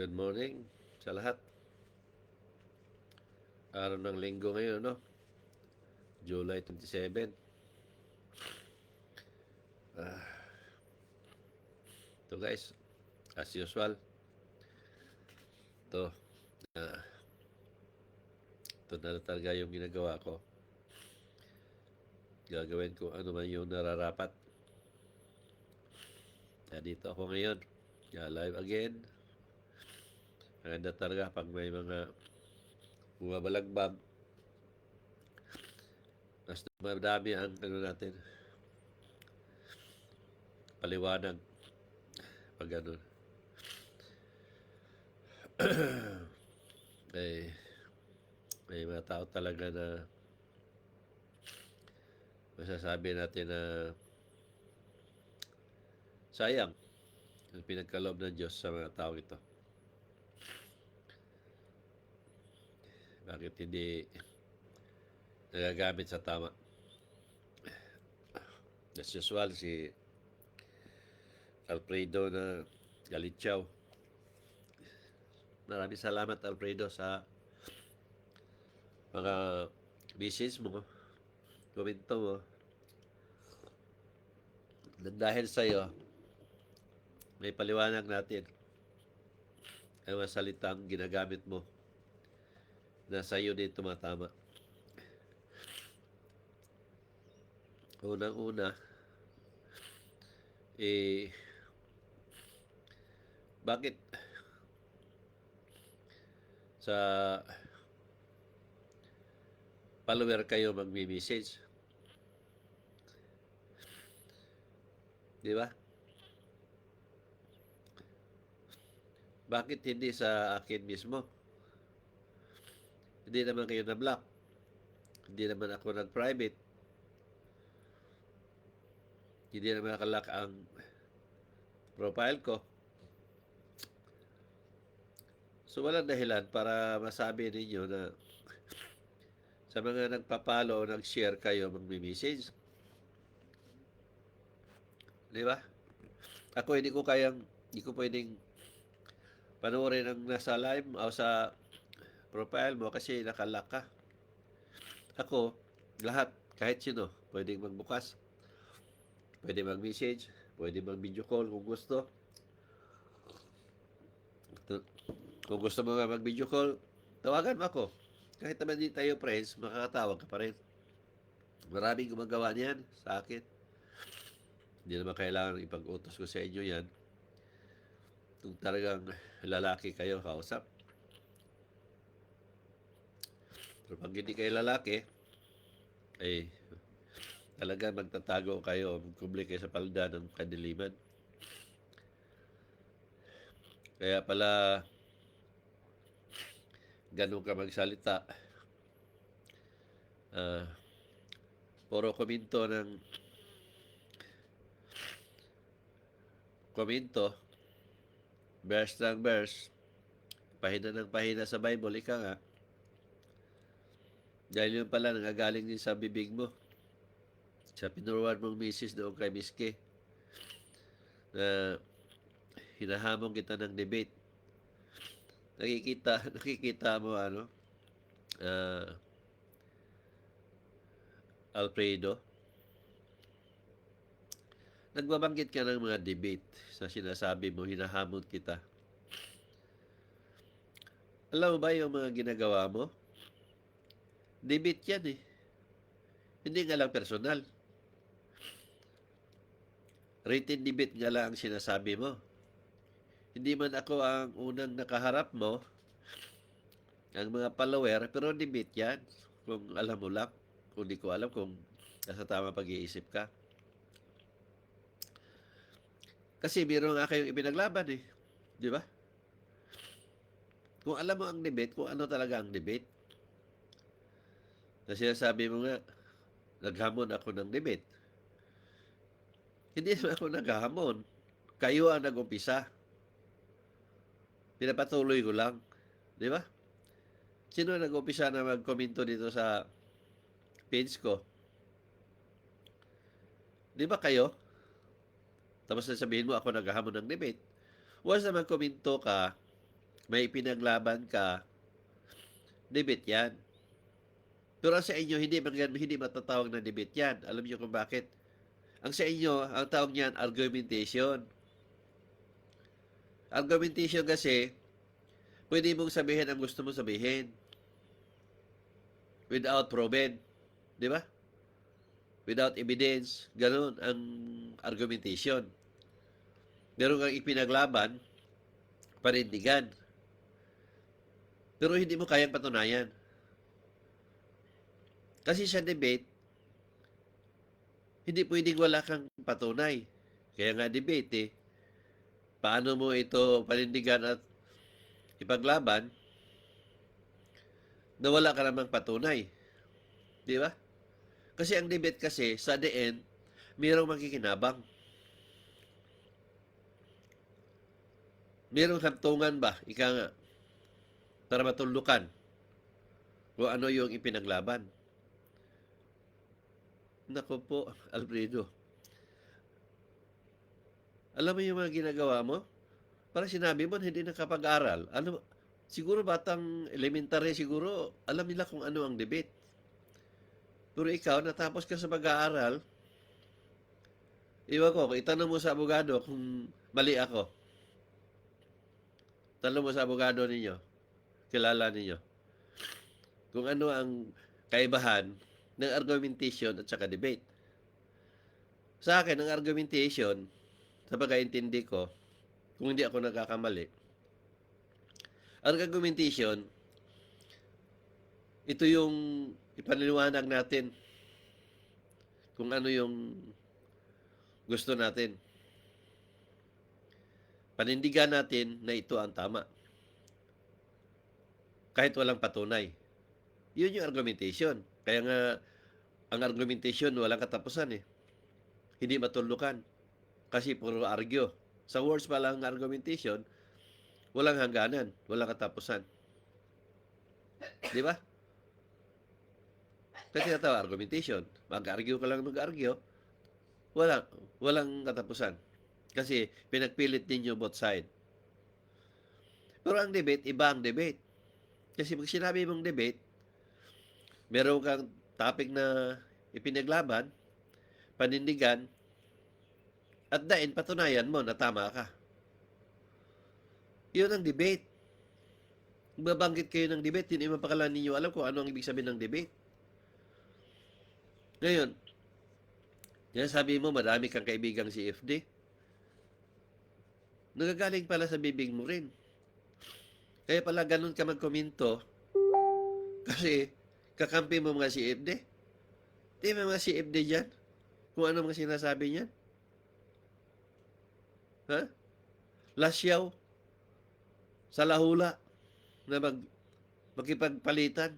Good morning sa lahat. Araw ng linggo ngayon, no? July 27. Ah. Ito guys, as usual. Ito. ah, ito na talaga yung ginagawa ko. Gagawin ko ano man yung nararapat. Kaya dito ako ngayon. Yeah, live again. Maganda talaga pag may mga bumabalagbag. Mas madami ang ano natin. Paliwanag. Pag ganun. eh, may mga tao talaga na masasabi natin na sayang ang pinagkaloob ng Diyos sa mga tao ito. Bakit hindi nagagamit sa tama? As usual, si Alfredo na Galitsaw. Maraming salamat, Alfredo, sa mga message mo, komento mo. Na Dahil sa iyo, may paliwanag natin ang mga salitang ginagamit mo na sa iyo din tumatama. Unang-una, eh, bakit sa follower kayo magmi-message? Di ba? Bakit hindi sa akin mismo? Hindi naman kayo na-block. Hindi naman ako nag-private. Hindi naman nakalock ang profile ko. So, walang dahilan para masabi ninyo na sa mga nagpapalo nag-share kayo magmi-message. Di ba? Ako hindi ko kayang, hindi ko pwedeng panoorin ang nasa live o sa profile mo kasi nakalock ka. Ako, lahat, kahit sino, pwedeng magbukas. Pwede mag-message, pwede mag-video call kung gusto. Kung gusto mo mag-video call, tawagan mo ako. Kahit naman hindi tayo friends, makakatawag ka pa rin. Maraming gumagawa niyan sa akin. Hindi naman kailangan ipag-utos ko sa inyo yan. Kung talagang lalaki kayo kausap. Pero pag hindi kayo lalaki, eh, talaga magtatago kayo, magkubli kayo sa palda ng kadiliman. Kaya pala, ganun ka magsalita. Ah, puro komento ng komento, verse ng verse, pahina ng pahina sa Bible, ika nga. Dahil yun pala nangagaling din sa bibig mo. Sa pinuruan mong misis doon kay Miske na hinahamon kita ng debate. Nakikita, nakikita mo ano, ah, Alfredo, nagbabanggit ka ng mga debate sa sinasabi mo, hinahamon kita. Alam mo ba yung mga ginagawa mo? Debate yan eh. Hindi nga lang personal. Written debate nga lang ang sinasabi mo. Hindi man ako ang unang nakaharap mo, ang mga follower, pero debate yan. Kung alam mo lang, kung di ko alam kung nasa tama pag-iisip ka. Kasi meron nga kayong ibinaglaban eh. Di ba? Kung alam mo ang debate, kung ano talaga ang debate. Na sinasabi mo nga, naghamon ako ng debate. Hindi ako naghamon. Kayo ang nag-umpisa. Pinapatuloy ko lang. Di ba? Sino ang nag-umpisa na mag-komento dito sa page ko? Di ba kayo? Tapos sasabihin mo ako naghahamon ng debate. Once na magkomento ka, may pinaglaban ka, debate yan. Pero sa inyo, hindi, hindi matatawag na debate yan. Alam niyo kung bakit? Ang sa inyo, ang tawag niyan, argumentation. Argumentation kasi, pwede mong sabihin ang gusto mong sabihin. Without proven. Di ba? Without evidence. Ganun ang argumentation. Meron kang ipinaglaban, panindigan. Pero hindi mo kayang patunayan. Kasi sa debate, hindi pwedeng wala kang patunay. Kaya nga debate eh. Paano mo ito panindigan at ipaglaban na wala ka namang patunay. Di ba? Kasi ang debate kasi, sa the end, mayroong makikinabang. Mayroong hantungan ba? Ika nga. Para matulukan kung ano yung ipinaglaban. Nako po, Alfredo. Alam mo yung mga ginagawa mo? Para sinabi mo, hindi nakapag-aral. Ano, siguro batang elementary siguro, alam nila kung ano ang debate. Pero ikaw, natapos ka sa pag-aaral, iwan ko, itanong mo sa abogado kung mali ako. Tanong mo sa abogado ninyo, kilala ninyo. Kung ano ang kaibahan ng argumentation at saka debate. Sa akin, ang argumentation, sa pagkaintindi ko, kung hindi ako nagkakamali, ang argumentation, ito yung ipaniliwanag natin kung ano yung gusto natin. Panindigan natin na ito ang tama. Kahit walang patunay. Yun yung argumentation. Kaya nga, ang argumentation walang katapusan eh. Hindi matulukan. Kasi puro argue. Sa words pa lang ang argumentation, walang hangganan, walang katapusan. Di ba? Kaya tinatawag argumentation. Mag-argue ka lang mag-argue, walang, walang katapusan. Kasi pinagpilit ninyo both side. Pero ang debate, iba ang debate. Kasi pag sinabi mong debate, meron kang topic na ipinaglaban, panindigan, at dain patunayan mo na tama ka. Yun ang debate. Babanggit kayo ng debate, hindi man pakalan ninyo alam kung ano ang ibig sabihin ng debate. Ngayon, yan sabi mo, madami kang kaibigang CFD. Nagagaling pala sa bibig mo rin. Kaya pala ganun ka magkomento kasi kakampi mo mga CFD. Di mga CFD dyan. Kung ano mga sinasabi niyan. Ha? Lasyaw. Sa lahula. Na mag, makipagpalitan.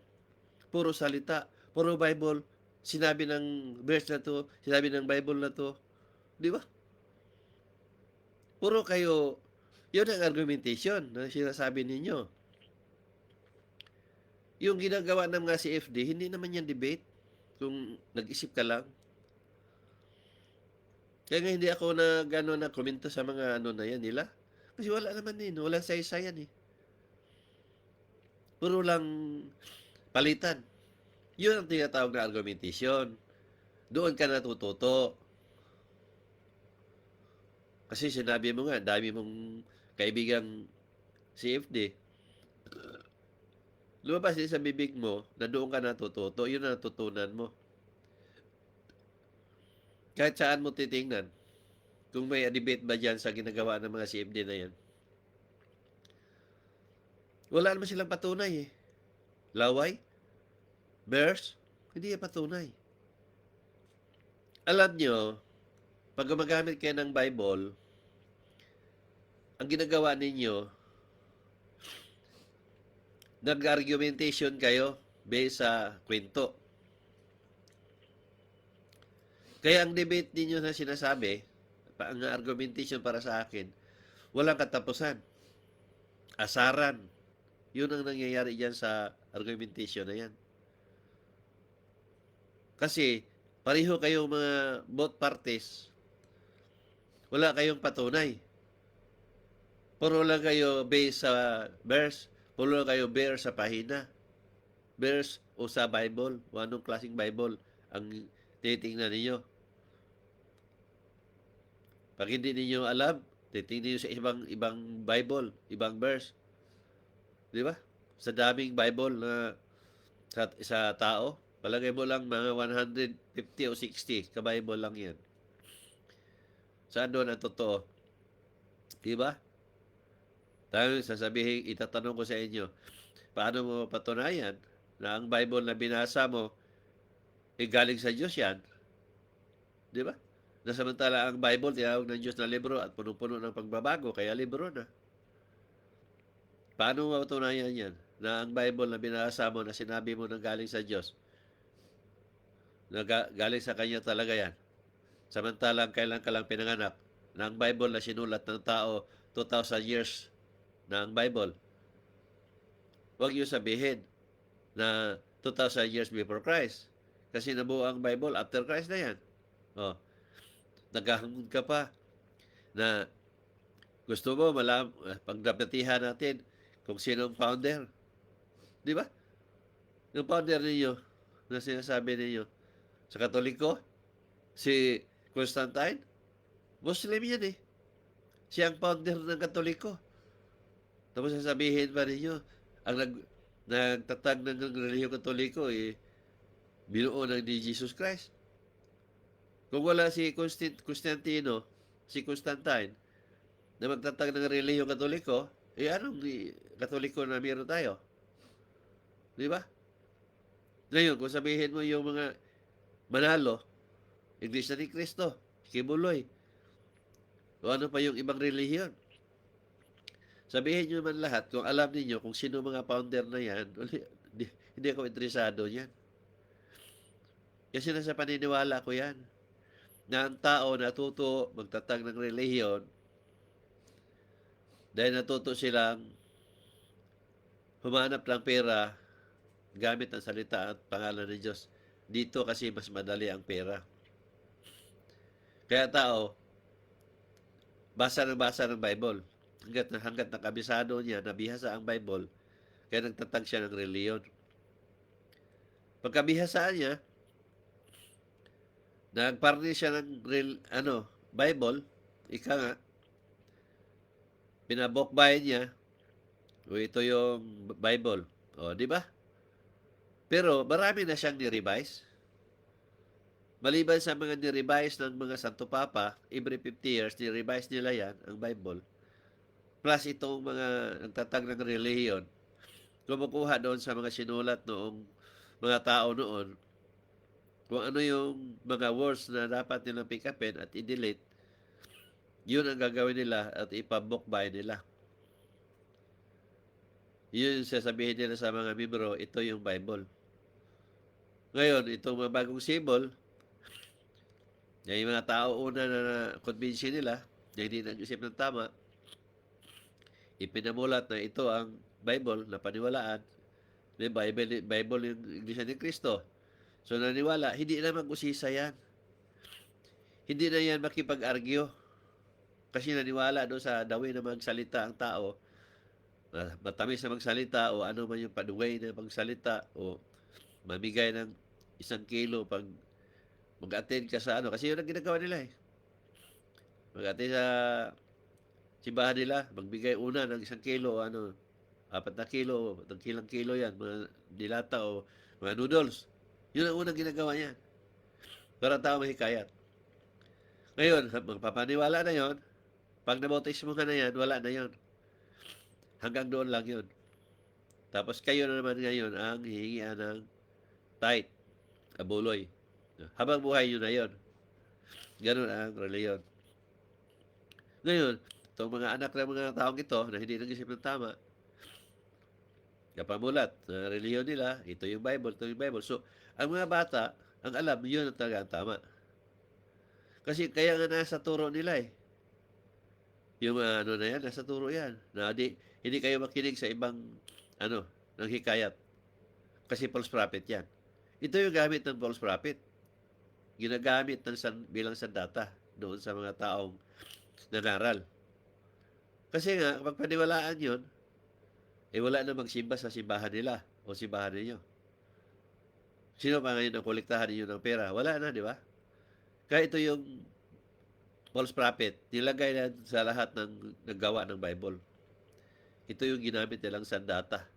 Puro salita. Puro Bible. Sinabi ng verse na to. Sinabi ng Bible na to. Di ba? Puro kayo, yun ang argumentation na sinasabi ninyo. Yung ginagawa ng mga CFD, hindi naman yan debate kung nag-isip ka lang. Kaya nga hindi ako na gano'n na komento sa mga ano na yan nila. Kasi wala naman din, walang saysayan eh. Puro lang palitan. Yun ang tinatawag na argumentation. Doon ka natututo. Kasi sinabi mo nga, dami mong kaibigang CFD. Lumabas din sa bibig mo na doon ka natututo, yun ang natutunan mo. Kahit saan mo titingnan, kung may debate ba dyan sa ginagawa ng mga CFD na yan. Wala naman silang patunay eh. Laway? Bears? Hindi yan patunay. Alam nyo, pag gumagamit kayo ng Bible, ang ginagawa ninyo, nag-argumentation kayo based sa kwento. Kaya ang debate ninyo na sinasabi, ang argumentation para sa akin, walang katapusan. Asaran. Yun ang nangyayari dyan sa argumentation na yan. Kasi, pareho kayong mga both parties, wala kayong patunay. Puro lang kayo base sa verse. Puro lang kayo bear sa pahina. Verse o sa Bible. O anong klaseng Bible ang titingnan ninyo. Pag hindi ninyo alam, titingnan niyo sa ibang ibang Bible, ibang verse. Di ba? Sa daming Bible na sa, sa tao, palagay mo lang mga 150 o 60 ka-Bible lang yan. Saan doon ang totoo? Di ba? Tayo sasabihin, itatanong ko sa inyo, paano mo patunayan na ang Bible na binasa mo, eh galing sa Diyos yan? Di ba? Na samantala ang Bible, tinawag ng Diyos na libro at punong-puno ng pagbabago, kaya libro na. Paano mo matunayan yan? Na ang Bible na binasa mo, na sinabi mo na galing sa Diyos, na ga- galing sa Kanya talaga yan. Samantalang kailan ka lang pinanganak, na ang Bible na sinulat ng tao 2,000 years ang Bible. Huwag niyo sabihin na 2,000 years before Christ. Kasi nabuo ang Bible after Christ na yan. Oh. Naghahangod ka pa na gusto mo malam pagdapatihan natin kung sino ang founder. Di ba? Yung founder ninyo na sinasabi ninyo sa Katoliko, si Constantine, Muslim yan eh. Siya ang founder ng Katoliko. Tapos sasabihin pa ninyo, ang nag, nagtatag ng relihiyong Katoliko eh, binuo ng ni Jesus Christ. Kung wala si Constant, Constantino, si Constantine, na magtatag ng relihiyong Katoliko, eh anong Katoliko na meron tayo? Di ba? Ngayon, kung sabihin mo yung mga manalo, Iglesia ni Cristo, Kibuloy, o ano pa yung ibang relihiyon. Sabihin nyo man lahat, kung alam niyo kung sino mga founder na yan, hindi, hindi ako interesado yan. Kasi nasa paniniwala ko yan. Na ang tao natuto magtatag ng relihiyon dahil natuto silang humanap ng pera gamit ang salita at pangalan ng Diyos. Dito kasi mas madali ang pera. Kaya tao, basa ng basa ng Bible. Hanggat, hanggat nakabisado niya, nabihasa ang Bible, kaya nagtatag siya ng reliyon. Pagkabihasaan niya, nagparni siya ng real, ano, Bible, ika nga, pinabokbay niya, o ito yung Bible. O, di ba? Pero marami na siyang ni-revise. Maliban sa mga ni-revise ng mga Santo Papa, every 50 years, ni-revise nila yan, ang Bible. Plus itong mga nagtatag ng relihiyon, kumukuha doon sa mga sinulat noong mga tao noon, kung ano yung mga words na dapat nilang pick upin at i-delete, yun ang gagawin nila at ipabokbay nila. Yun yung sasabihin nila sa mga membro, ito yung Bible. Ngayon, itong mga bagong symbol, yung mga tao una na na-convince nila, na hindi nag-isip ng tama, ipinamulat na ito ang Bible na paniwalaan, may Bible, Bible yung Iglesia ni Cristo. So naniwala, hindi na mag-usisa yan. Hindi na yan makipag-argue. Kasi naniwala doon sa dawi na magsalita ang tao, matamis na magsalita o ano man yung paduway na magsalita o mamigay ng isang kilo pag mag-attend ka sa ano. Kasi yun ang ginagawa nila eh. Mag-attend sa simbahan nila, magbigay una ng isang kilo ano, apat na kilo, ng kilang kilo yan, mga dilata o mga noodles. Yun ang unang ginagawa niya. Para tao mahikayat. Ngayon, magpapaniwala na yon pag nabautismo ka na yan, wala na yon Hanggang doon lang yun. Tapos kayo na naman ngayon ang hihingian ng tithe, abuloy. Habang buhay nyo na yon Ganun ang reliyon. Ngayon, itong mga anak ng mga taong ito na hindi nag-isip ng tama, kapamulat na reliyon nila, ito yung Bible, ito yung Bible. So, ang mga bata, ang alam, yun ang talaga ang tama. Kasi kaya nga nasa turo nila eh. Yung uh, ano na yan, nasa turo yan. Na di, hindi kayo makinig sa ibang ano, ng hikayat. Kasi false prophet yan. Ito yung gamit ng false prophet. Ginagamit ng san, bilang sandata doon sa mga taong nangaral. Kasi nga, kapag paniwalaan yun, eh wala na magsimba sa simbahan nila o simbahan ninyo. Sino pa ngayon ang kolektahan ninyo ng pera? Wala na, di ba? Kaya ito yung false prophet, nilagay na sa lahat ng naggawa ng Bible. Ito yung ginamit nilang sandata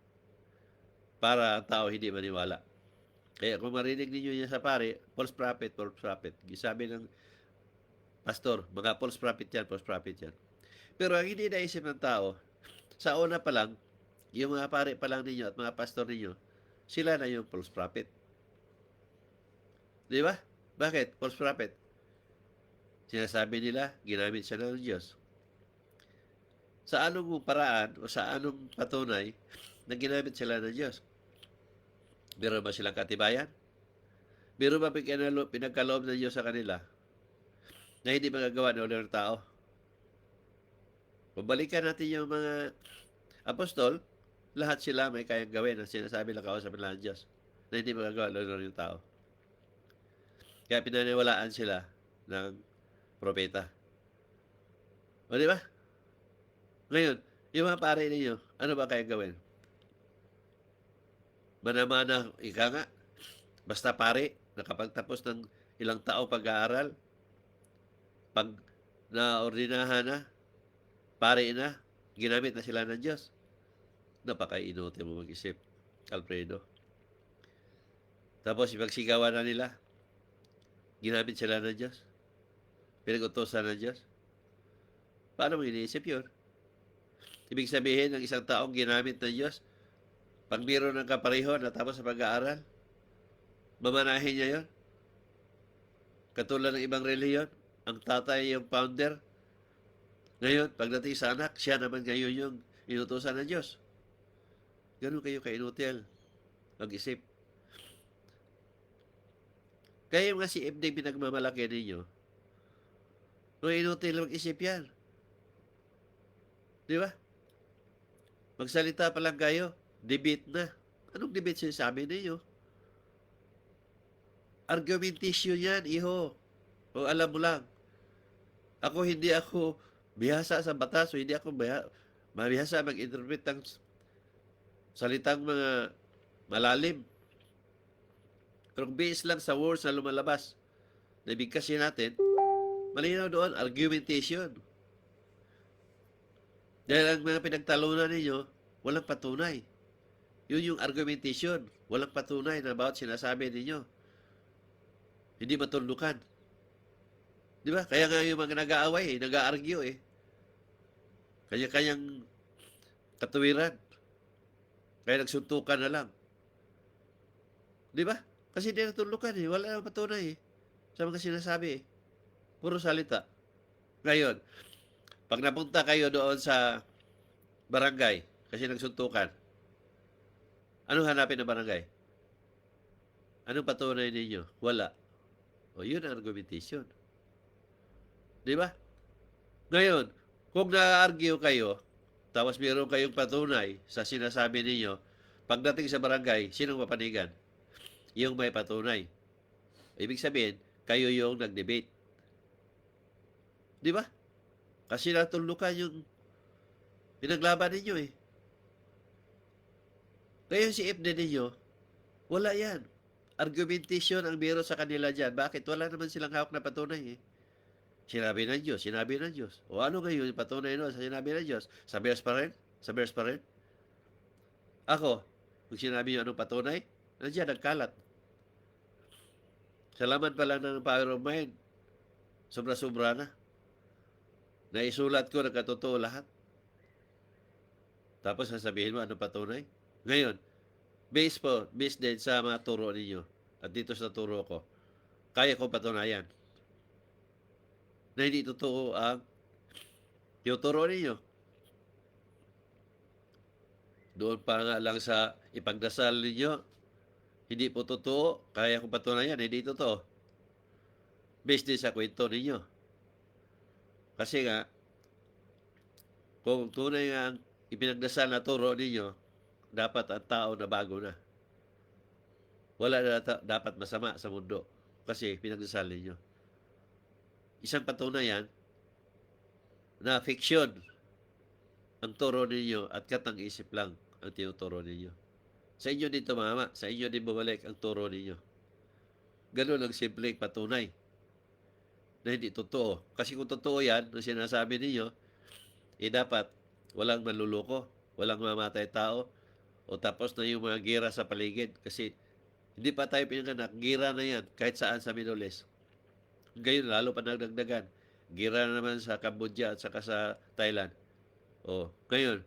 para ang tao hindi maniwala. Kaya kung marinig ninyo niya sa pare, false prophet, false prophet. Gisabi ng pastor, mga false prophet yan, false prophet yan. Pero ang hindi naisip ng tao, sa una pa lang, yung mga pare pa lang ninyo at mga pastor ninyo, sila na yung false prophet. Di ba? Bakit? False prophet. Sinasabi nila, ginamit siya ng Diyos. Sa anong paraan o sa anong patunay na ginamit sila ng Diyos? Meron ba silang katibayan? Meron ba pinagkalo- pinagkaloob ng Diyos sa kanila na hindi magagawa ng ulo tao? Pabalikan natin yung mga apostol, lahat sila may kayang gawin ang sinasabi ng kausap nila ng Diyos na hindi magagawa ulo ng tao. Kaya pinaniwalaan sila ng propeta. O di ba? Ngayon, yung mga pare ninyo, ano ba kayang gawin? Manamana, ika nga, basta pare, nakapagtapos ng ilang tao pag-aaral, pag naordinahan na, pare na, ginamit na sila ng Diyos. Napaka-inuti mo mag-isip, Alfredo. Tapos, ipagsigawan na nila, ginamit sila ng Diyos. Pinag-utosan ng Diyos. Paano mo iniisip yun? Ibig sabihin, ng isang taong ginamit ng Diyos, pag meron ng kapareho na tapos sa pag-aaral, mamanahin niya yon. Katulad ng ibang reliyon, ang tatay yung founder. Ngayon, pagdating sa anak, siya naman ngayon yung inutusan ng Diyos. Ganun kayo kainutil. Mag-isip. Kaya nga si FD pinagmamalaki ninyo, no inutil mag-isip yan. Di ba? Magsalita pa lang kayo, debate na. Anong debate sinasabi ninyo? Argumentation yan, iho. O alam mo lang. Ako hindi ako bihasa sa batas o hindi ako biha, mabihasa mag-interpret ng salitang mga malalim. Pero kung based lang sa words na lumalabas, na ibigkasin natin, malinaw doon, argumentation. Dahil ang mga pinagtalunan ninyo, walang patunay. Yun yung argumentation. Walang patunay na bawat sinasabi ninyo. Hindi matuldukan. Di ba? Kaya nga yung mga nag-aaway, eh, nag-argue eh. Kanya-kanyang katuwiran. Kaya nagsuntukan na lang. Di ba? Kasi hindi natuldukan eh. Wala namang patunay eh. Sa mga sinasabi eh. Puro salita. Ngayon, pag napunta kayo doon sa barangay, kasi nagsuntukan, anong hanapin ng barangay? Anong patunay ninyo? Wala. O yun ang argumentation. Di ba? Ngayon, kung na-argue kayo, tapos meron kayong patunay sa sinasabi ninyo, pagdating sa barangay, sinong mapanigan? Yung may patunay. Ibig sabihin, kayo yung nag-debate. Di ba? Kasi natulukan yung pinaglaban ninyo eh. Ngayon si FD ninyo, wala yan. Argumentation ang biro sa kanila dyan. Bakit? Wala naman silang hawak na patunay eh. Sinabi ng Diyos, sinabi ng Diyos. O ano yung patunay nun sa sinabi ng Diyos? Sa verse pa rin? Sa verse pa rin? Ako, kung sinabi nyo anong patunay, nandiyan, nagkalat. Salamat pa lang ng power of mind. Sobra-sobra na. Naisulat ko, nagkatotoo lahat. Tapos sasabihin mo, ano patunay? Ngayon, based po, based din sa mga turo ninyo, at dito sa turo ko, kaya ko patunayan na hindi totoo ang tinuturo ninyo. Doon pa nga lang sa ipagdasal ninyo, hindi po totoo, kaya kong patunayan, hindi totoo. Based din sa kwento ninyo. Kasi nga, kung tunay nga ang ipinagdasal na turo ninyo, dapat ang tao na bago na. Wala na dapat masama sa mundo kasi pinagdasal ninyo. Isang patunayan na fiction ang turo ninyo at katang-isip lang ang tinuturo ninyo. Sa inyo din tumama, sa inyo din bumalik ang turo ninyo. Ganun ang simpleng patunay na hindi totoo. Kasi kung totoo yan, ang sinasabi ninyo, eh dapat walang manluloko, walang mamatay tao, o tapos na yung mga gira sa paligid. Kasi hindi pa tayo pinanganak, gira na yan kahit saan sa Middle East. Ngayon, lalo pa nagdagdagan. Gira na naman sa Cambodia at saka sa Thailand. O, ngayon,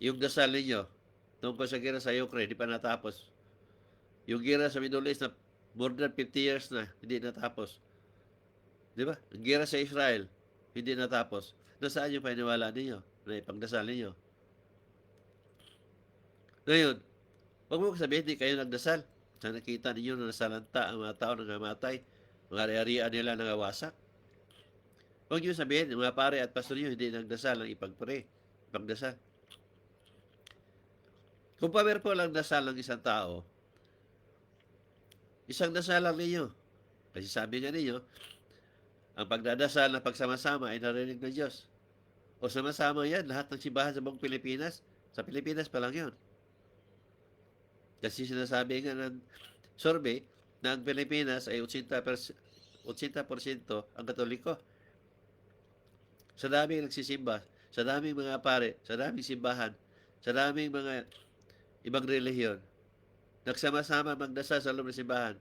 yung dasal ninyo, tungkol sa gira sa Ukraine, hindi pa natapos. Yung gira sa Middle East na more than 50 years na, hindi natapos. Di ba? Ang gira sa Israel, hindi natapos. Nasaan yung paniniwala ninyo na ipagdasal ninyo? Ngayon, huwag mo sabihin, hindi kayo nagdasal. Sa nakita ninyo na nasalanta ang mga tao na namatay, mga ari-arian nila nangawasak. Huwag niyo sabihin, mga pare at pastor niyo hindi nagdasal ng ipagpre, ipagdasal. Kung pamer po lang dasal ng isang tao, isang dasal lang ninyo. Kasi sabi nga ninyo, ang pagdadasal na pagsama-sama ay narinig ng Diyos. O sama-sama yan, lahat ng simbahan sa buong Pilipinas, sa Pilipinas pa lang yun. Kasi sinasabi nga ng survey ang Pilipinas ay 80%, 80% ang katoliko. Sa daming nagsisimba, sa daming mga pare, sa daming simbahan, sa daming mga ibang relihiyon, nagsama-sama magdasal sa loob ng simbahan,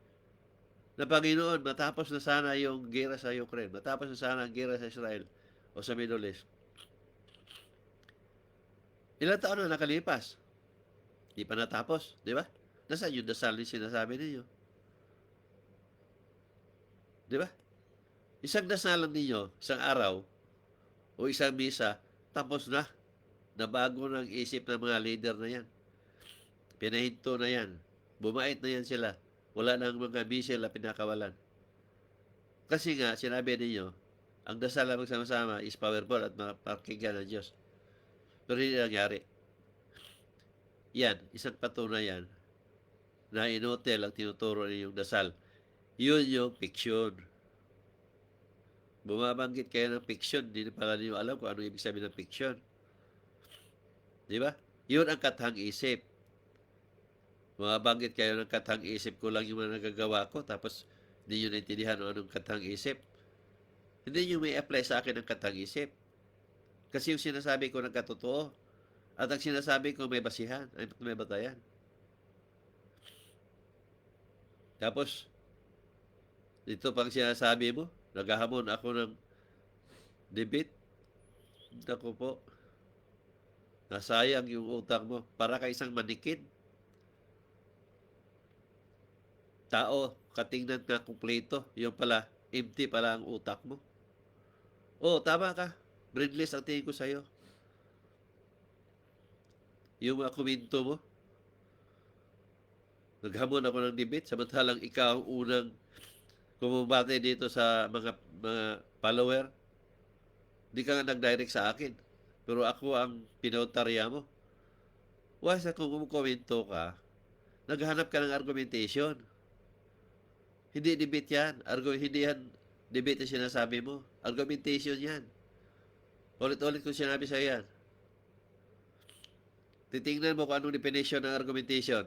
na Panginoon, matapos na sana yung gera sa Ukraine, matapos na sana ang gera sa Israel o sa Middle East. Ilang taon na nakalipas? Di pa natapos, di ba? Nasaan yung dasal ni sinasabi ninyo? Di ba? Isang dasal lang ninyo, isang araw, o isang misa, tapos na. Nabago ng isip ng mga leader na yan. Pinahinto na yan. Bumait na yan sila. Wala nang mga misil na pinakawalan. Kasi nga, sinabi ninyo, ang dasal na magsama-sama is powerful at mapakinggan ng Diyos. Pero hindi nangyari. Yan, isang patunay yan na inotel ang tinuturo ninyong dasal. Yun yung fiction. Bumabanggit kayo ng fiction, hindi na pala niyo alam kung ano ibig sabihin ng fiction. Di ba? Yun ang katang isip. Bumabanggit kayo ng katang isip ko lang yung mga nagagawa ko, tapos hindi nyo naintindihan ano anong katang isip. Hindi nyo may apply sa akin ng katang isip. Kasi yung sinasabi ko ng katotoo, at ang sinasabi ko may basihan, ay may batayan. Tapos, dito pang sinasabi mo, naghahamon ako ng debit. Naku po, nasayang yung utang mo. Para ka isang manikin. Tao, katingnan ka kumpleto. Yung pala, empty pala ang utak mo. Oh, tama ka. Brainless ang tingin ko sa'yo. Yung mga kuminto mo, naghamon ako ng debate, samantalang ikaw ang unang kumubate dito sa mga mga follower. Hindi ka nga nag-direct sa akin. Pero ako ang pinautarya mo. Why sa kung kumukomento ka, naghanap ka ng argumentation. Hindi debate yan. Argo, hindi yan debate na sinasabi mo. Argumentation yan. Ulit-ulit ko sinabi sa yan. Titingnan mo kung anong definition ng argumentation.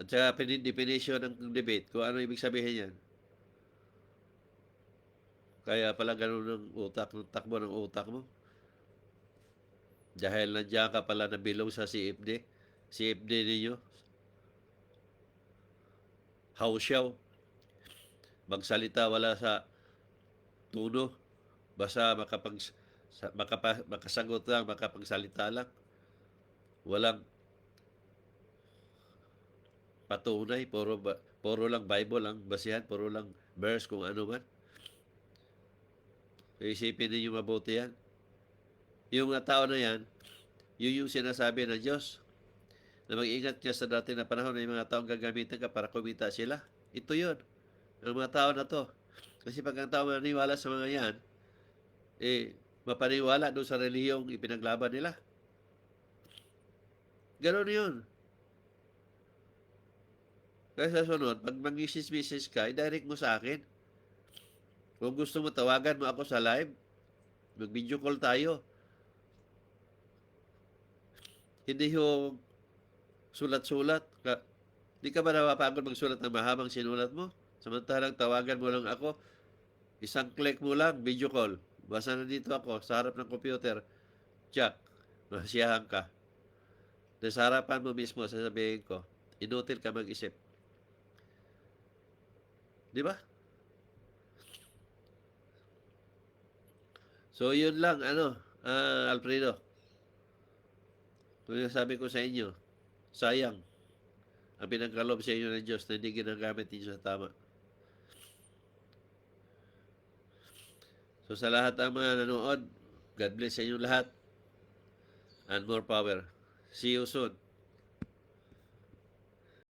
At saka definition ng debate, kung ano ibig sabihin yan. Kaya pala ganun ng utak, ng takbo ng utak mo. Dahil nandiyan ka pala na bilong sa CFD. CFD ninyo. Hausyaw. Magsalita wala sa tuno. Basta makapag, makapa, makasagot lang, makapagsalita lang. Walang patunay, puro, puro lang Bible ang basihan, puro lang verse kung ano man. Isipin ninyo mabuti yan. Yung tao na yan, yun yung sinasabi ng Diyos na mag-ingat ka sa dati na panahon na yung mga taong gagamitin ka para kumita sila. Ito yun. Ang mga tao na to. Kasi pag ang tao maniwala sa mga yan, eh, mapaniwala doon sa reliyong ipinaglaban nila. Ganon yun. Kaya sa sunod, pag mag-message ka, i-direct mo sa akin. Kung gusto mo, tawagan mo ako sa live. Mag-video call tayo. Hindi yung sulat-sulat. Ka, di ka ba napapagod magsulat ng mahabang sinulat mo? Samantalang tawagan mo lang ako, isang click mo lang, video call. Basta nandito ako, sa harap ng computer. Jack, masiyahan ka. Dahil sa harapan mo mismo, sasabihin ko, inutil ka mag-isip. Di ba? So, yun lang, ano, ah, Alfredo. Kung sabi ko sa inyo, sayang ang pinagkalob sa inyo ng Diyos na hindi ginagamit ninyo sa tama. So, sa lahat ng mga nanood, God bless sa inyo lahat. And more power. See you soon.